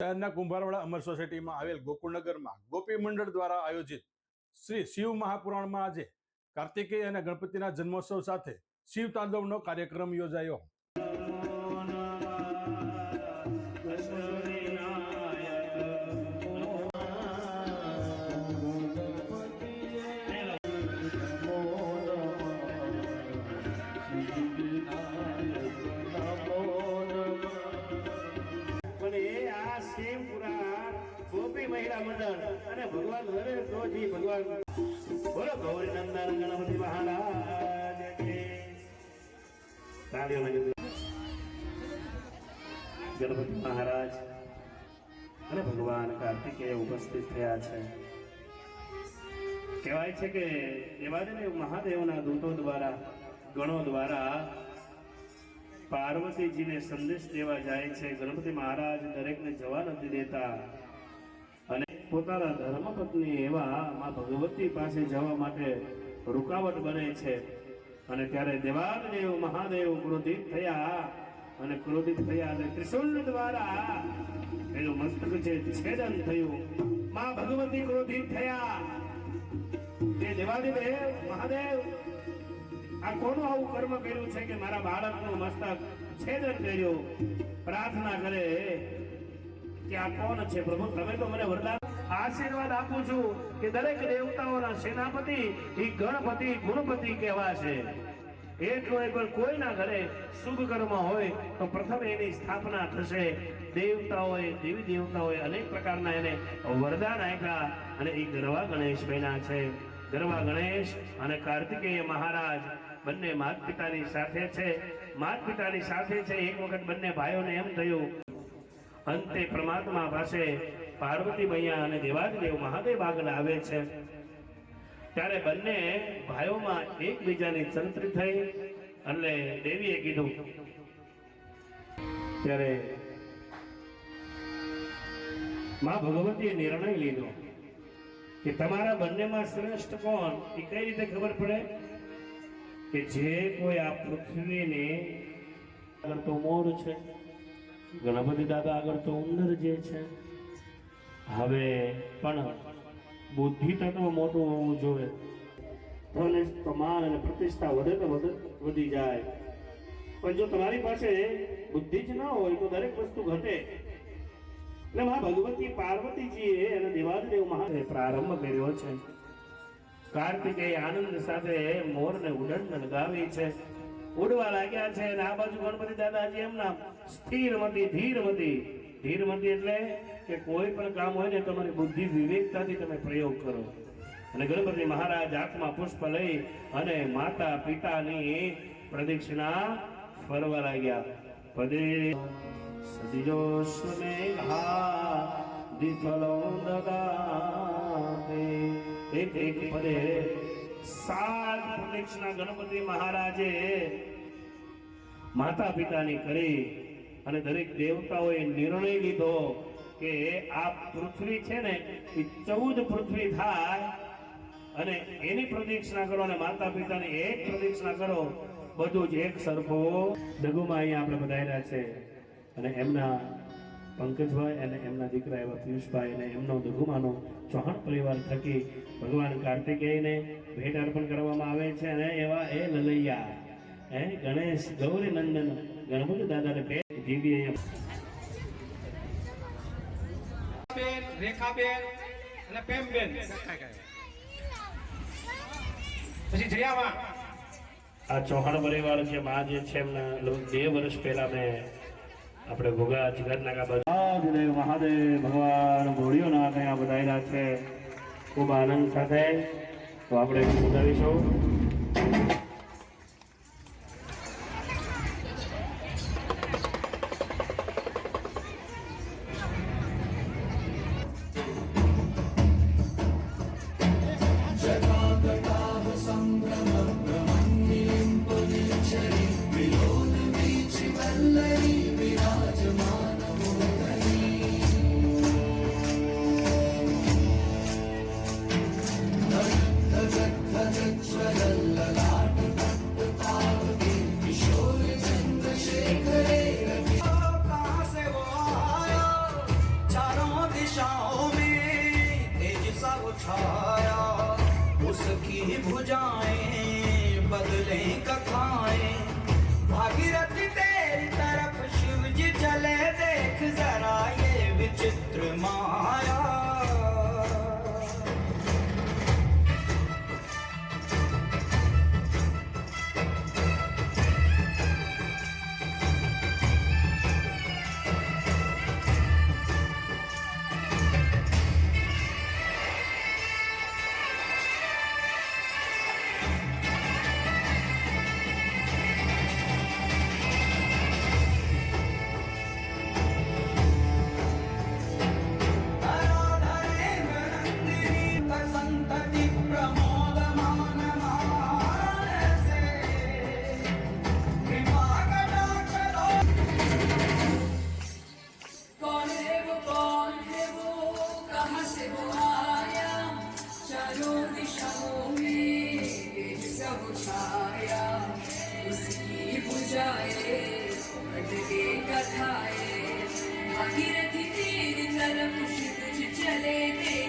શહેરના કુંભારવાડા અમર સોસાયટીમાં આવેલ ગોકુળનગરમાં ગોપી મંડળ દ્વારા આયોજિત શ્રી શિવ મહાપુરાણમાં આજે કાર્તિકેય અને ગણપતિના જન્મોત્સવ સાથે શિવ તાંડવનો કાર્યક્રમ યોજાયો. એ આ શિવ પુરાણ ગોપી મહિલા મંડળ અને ભગવાન હરે જોજી ભગવાન. બોલો ગૌરી નંદન ગણપતિ મહારાજ. ગણપતિ મહારાજ અને ભગવાન કાર્તિકેય ઉપસ્થિત થયા છે. કહેવાય છે કે દેવાદેવ મહાદેવના દૂતો દ્વારા, ગણો દ્વારા પાર્વતીજીને સંદેશ દેવા જાય છે. ગણપતિ મહારાજ દરેકને જવા નથી દેતા. અને પોતાના ધર્મપત્ની એવા માં ભગવતી પાસે જવા માટે રૂકાવટ બને છે. અને ત્યારે દેવાદેવ મહાદેવ ક્રોધિત થયા. અને ક્રોધિત થયા અને ત્રિશુલ દ્વારા એનું મસ્તક છે છેદન થયું, માં ભગવતી ક્રોધિત થયા. તે દેવાદેવ મહાદેવ આ કોનું આવું કર્મ કર્યું છે કે મારા બાળકનું મસ્તક છેદન કર્યું? પ્રાર્થના કરે કે આ કોણ છે પ્રભુ? તમે તો મને વરદાન આશીર્વાદ આપું છું કે દરેક દેવતાઓના સેનાપતિ એ ગણપતિ, ગુણપતિ કહેવાશે. એટલો એક કોઈના ઘરે શુભ કર્મ હોય તો પ્રથમ એની સ્થાપના થશે. દેવતાઓએ, દેવી દેવતાઓએ અનેક પ્રકારના એને વરદાન આપ્યા અને એ ગરવા ગણેશ બન્યા છે. ગરવા ગણેશ અને કાર્તિકેય મહારાજ બંને માત પિતાની સાથે છે. માત પિતાની સાથે છે. એક વખત બંને ભાઈઓને એમ થયું, અંતે પરમાત્મા પાસે પાર્વતી મૈયા અને દેવાદેવ મહાદેવ આગળ આવે છે. ત્યારે બંને ભાઈઓમાં એકબીજાની ચંત્રી થઈ એટલે દેવીએ કીધું, ત્યારે માં ભગવતીએ નિર્ણય લીધો કે તમારા બંનેમાં શ્રેષ્ઠ કોણ એ કઈ રીતે ખબર પડે? કે જે કોઈ આ પૃથ્વીને આગળ તો મોર છે, ગણપતિ દાદા આગળ તો ઉંદર જે છે. હવે પણ બુદ્ધિ તત્વ મોટું હોવું જોઈએ. ધન પ્રમાણ અને પ્રતિષ્ઠા વધે તો વધે જાય. પણ જો તમારી પાસે બુદ્ધિ જ ના હોય તો દરેક વસ્તુ ઘટે. એટલે માં ભગવતી પાર્વતીજીએ અને દેવાદેવ મહાદેવ પ્રારંભ કર્યો છે. કાર્તિકેય આનંદ સાથે મોરને ઉડન લગાવી છે. ઉડવા લાગ્યા છે અને આ બાજુ ગણપતિ દાદાજી એમના સ્થિરમતી, ધીરમતી. ધીરમતી એટલે કે કોઈ પણ કામ હોય ને તમારી બુદ્ધિ વિવેકતાથી તમે પ્રયોગ કરો. અને ગણપતિ મહારાજ હાથમાં પુષ્પ લઈ અને માતા પિતાની પ્રદક્ષિણા ફરવા લાગ્યા. પદે સદિજોસ્મેઘા દિફલો દદાતે એક એક પદે સાત પ્રદક્ષિણા ગણપતિ મહારાજે માતા પિતાની કરી અને દરેક દેવતાઓએ નિર્ણય લીધો કે આ પૃથ્વી છે ને, એ ચૌદ પૃથ્વી થાય અને એની પ્રદક્ષિણા કરો અને માતા પિતાની એક પ્રદક્ષિણા કરો, બધું જ એક સરખો દગુમાં અહીંયા આપણે બધાયરા છે. અને એમના પંકજભાઈ અને એમના દીકરા એવા પિયુષભાઈ અને એમનો દગુમાનો ચૌહાણ પરિવાર થકી ભગવાન કાર્તિકેયને ભેટ અર્પણ કરવામાં આવે છે અને એવા એ લલૈયા. હે ગણેશ ગૌરી નંદન ગણપતિ દાદાને ભેટ દિવ્ય બેન રેખાબેન અને પ્રેમબેન પછી જયામાં. આ ચૌહાણ પરિવાર છે મા જે છે એમના બે વર્ષ પહેલા મેં આપણે ભોગા જગતનાકા બધા દેવ મહાદેવ ભગવાન ઘોડીઓના ત્યાં બધાયલા છે ખૂબ આનંદ સાથે. તો આપણે બતાવીશું. चित्रमाया जाए अटके कथाए भागीरथी तेरी तरफ तुझ चले तेरे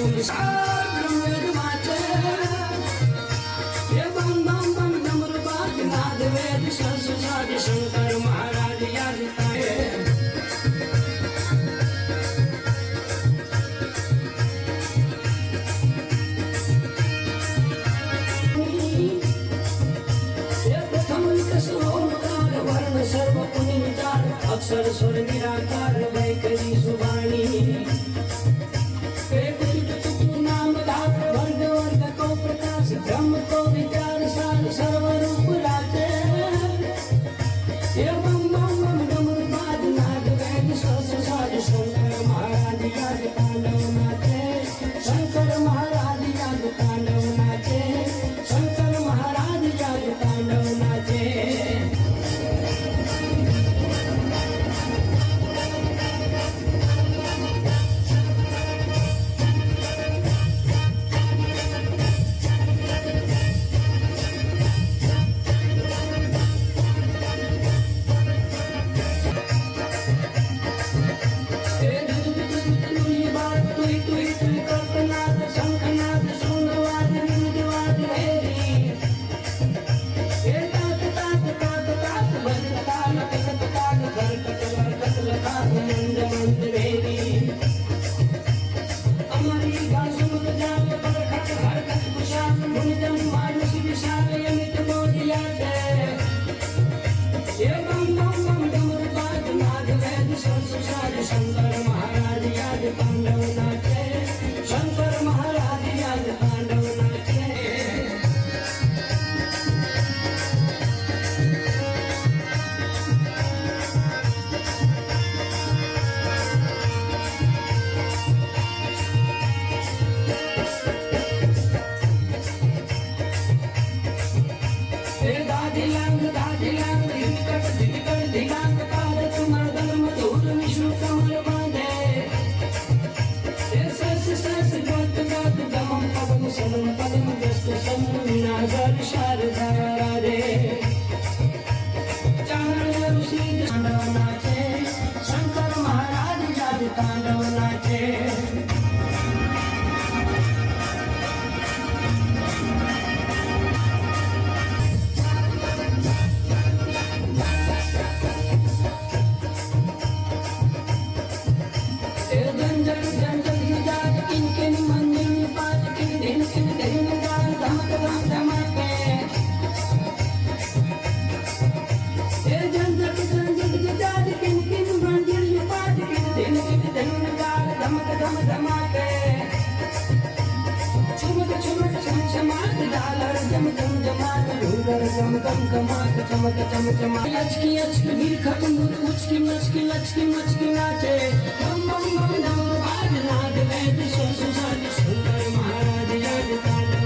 送你 ficar. दिन दिन दिन काल धमक धम धमाके चुमक चुमक चमचमाक डालर जम जम जमाक ढूंढर गम गम गमाक चमक चम चमाक लचकी अचकी भीड़ खम उचकी मचकी लचकी मचकी नाचे बम बम बम धम बाज नाद वैद सो सुसाज सुंदर महाराज याद ताज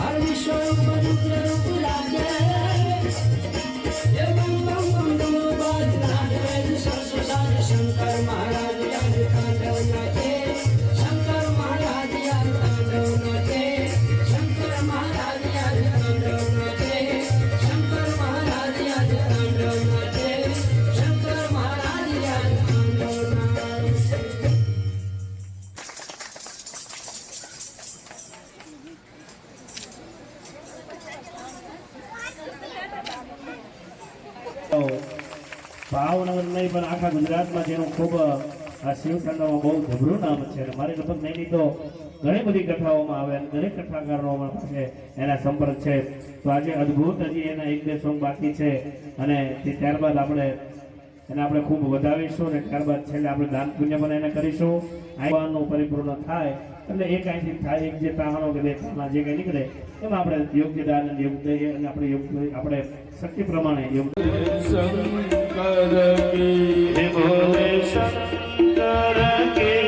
আর বিষয় উপযুক্ত ભાવનગર નહીં, પણ આખા ગુજરાતમાં જેનું ખૂબ, આ શિવ તાંડવમાં બહુ ગભરું નામ છે. અને મારી લગભગ નહીં તો ઘણી બધી કથાઓમાં આવે અને દરેક કથાકારોમાં પાસે એના સંપર્ક છે. તો આજે અદ્ભુત હજી એના એક બે સોંગ બાકી છે અને તે ત્યારબાદ આપણે એને આપણે ખૂબ વધાવીશું અને ત્યારબાદ છેલ્લે આપણે દાન પુણ્ય પણ એને કરીશું. આયવાનું પરિપૂર્ણ થાય, એટલે એક અહીંથી થાય, એક જે તાહણો કે બે તાહણા જે કંઈ નીકળે, એમાં આપણે યોગ્ય દાન અને યોગ દઈએ અને આપણે યોગ આપણે શક્તિ પ્રમાણે શંકર કે શંકર કે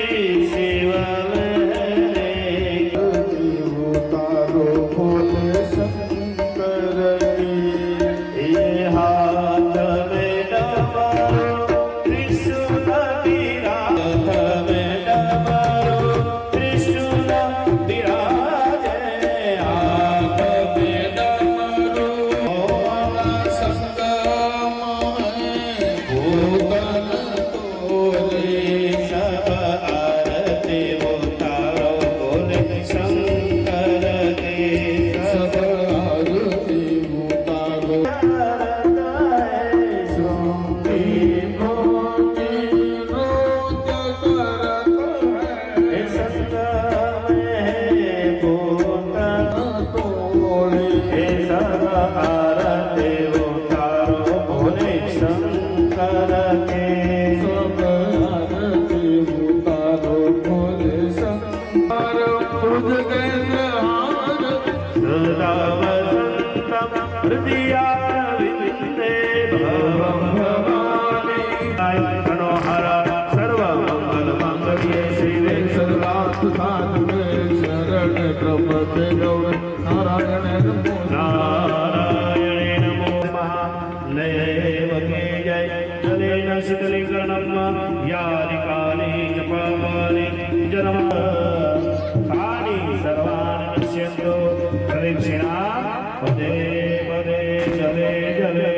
પદે જલે જલે.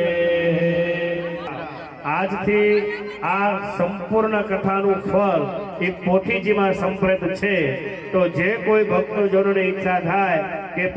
આજથી આ સંપૂર્ણ કથાનું ફળ એ પોથીજીમાં સંપ્રેત છે. તો જે કોઈ ભક્તજનોની ઈચ્છા થાય કે